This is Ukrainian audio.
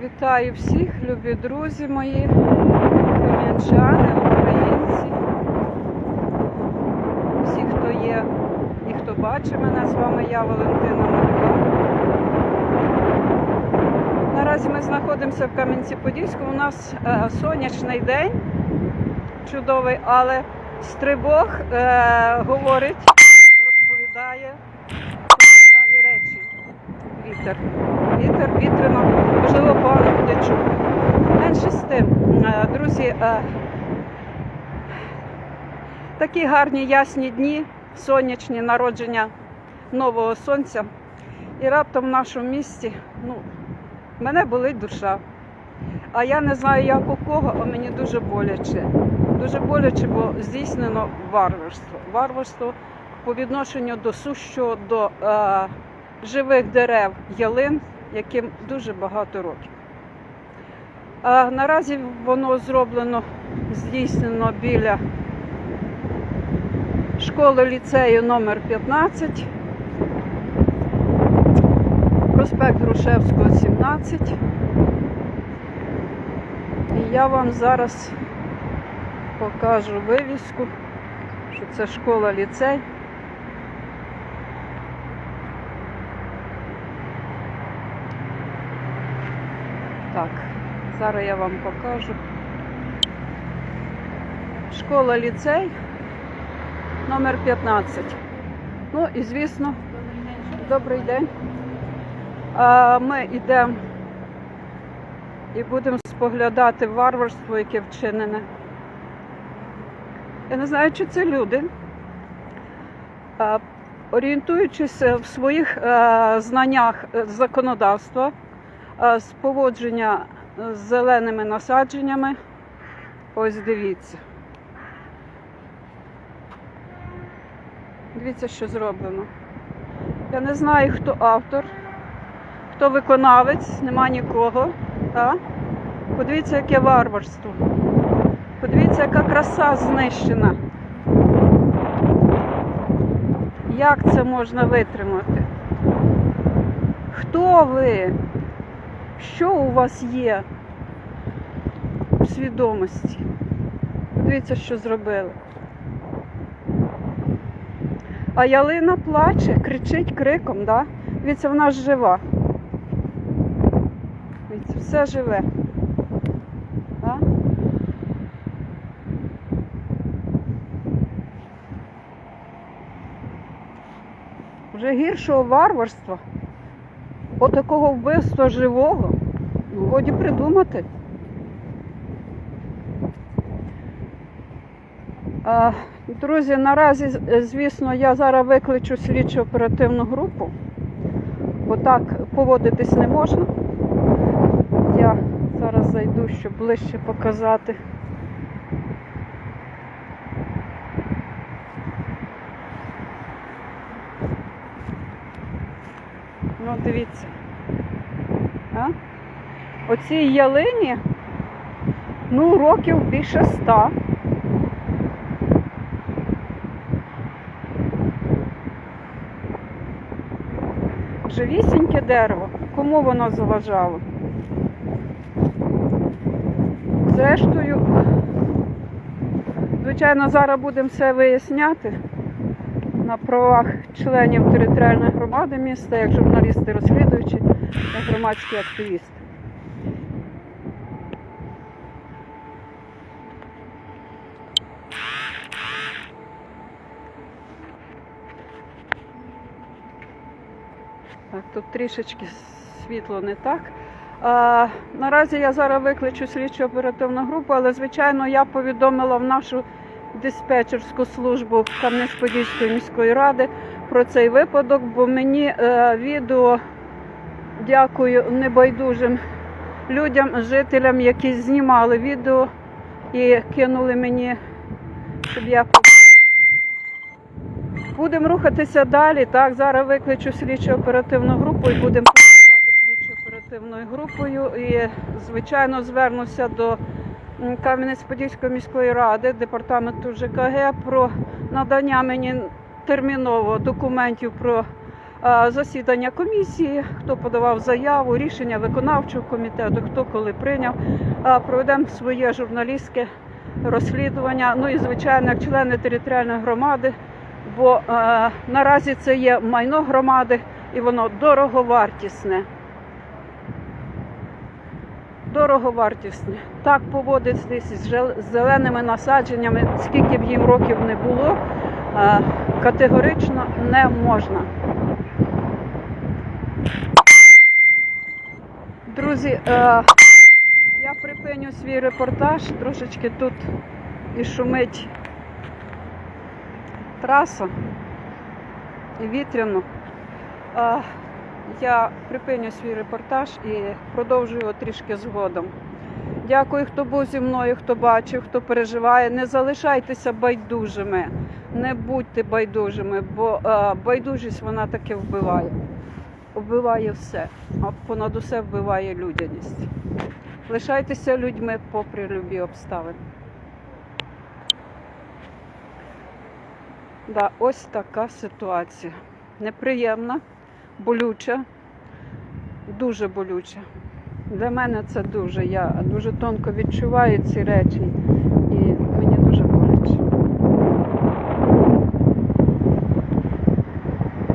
Вітаю всіх, любі друзі мої, кам'янчани, українці, всі, хто є і хто бачить мене, з вами я, Валентина Морко. Наразі ми знаходимося в Кам'янці-Подільському. У нас е, сонячний день, чудовий, але стрибок е, говорить, розповідає цікаві речі. Вітер. Вітер, вітряно, можливо, погано буде чути. Менше з тим, е, друзі, е, такі гарні ясні дні, сонячні народження нового сонця. І раптом в нашому місті, ну, мене болить душа. А я не знаю, як у кого, а мені дуже боляче. Дуже боляче, бо здійснено варварство. Варварство по відношенню до сущого, до е, живих дерев ялин, яким дуже багато років. А наразі воно зроблено, здійснено біля школи ліцею номер 15 проспект Грушевського, 17. І я вам зараз покажу вивіску, що це школа ліцей. Так, зараз я вам покажу. Школа ліцей номер 15. Ну і звісно, добрий день. Ми йдемо і будемо споглядати варварство, яке вчинене. Я не знаю, чи це люди. Орієнтуючись в своїх знаннях е, законодавства, з поводження з зеленими насадженнями, ось дивіться. Дивіться, що зроблено. Я не знаю, хто автор, хто виконавець, нема нікого. Так? Подивіться, яке варварство. Подивіться, яка краса знищена. Як це можна витримати? Хто ви? Що у вас є в свідомості? Подивіться, що зробили. А ялина плаче, кричить криком, да? Дивіться, вона ж жива. Дивіться, все живе. Да? Вже гіршого варварства, отакого вбивства живого, ну, годі придумати. Друзі, наразі, звісно, я зараз викличу слідчо оперативну групу, бо так поводитись не можна. Я зараз зайду, щоб ближче показати. Ну, дивіться. А? Оцій ялині, ну, років більше ста. Живісіньке дерево. Кому воно заважало? Зрештою, звичайно, зараз будемо все виясняти на правах членів територіальної громади міста, як журналісти розслідуючі, як громадські активісти. Так, тут трішечки світло не так. А, наразі я зараз викличу слідчу оперативну групу, але звичайно я повідомила в нашу диспетчерську службу Кам'янець-Подільської міської ради про цей випадок, бо мені е, відео дякую небайдужим людям, жителям, які знімали відео і кинули мені, щоб я Будемо рухатися далі. Так, зараз викличу слідчо оперативну групу і будемо працювати слідчо оперативною групою. І, звичайно, звернуся до Кам'янець-Подільської міської ради, департаменту ЖКГ про надання мені терміново документів про засідання комісії, хто подавав заяву, рішення виконавчого комітету, хто коли прийняв. А, Проведемо своє журналістське розслідування. Ну і звичайно, як члени територіальної громади, бо е, наразі це є майно громади і воно дороговартісне. Дороговартісне. Так поводитись з зеленими насадженнями, скільки б їм років не було, е, категорично не можна. Друзі, е, я припиню свій репортаж, трошечки тут і шумить траса і вітряно. Я припиню свій репортаж і продовжую трішки згодом. Дякую, хто був зі мною, хто бачив, хто переживає. Не залишайтеся байдужими, не будьте байдужими, бо е, байдужість вона таки вбиває. Вбиває все, а понад усе вбиває людяність. Лишайтеся людьми попри любі обставини. Да, ось така ситуація. Неприємна, болюча, дуже болюча. Для мене це дуже. Я дуже тонко відчуваю ці речі і мені.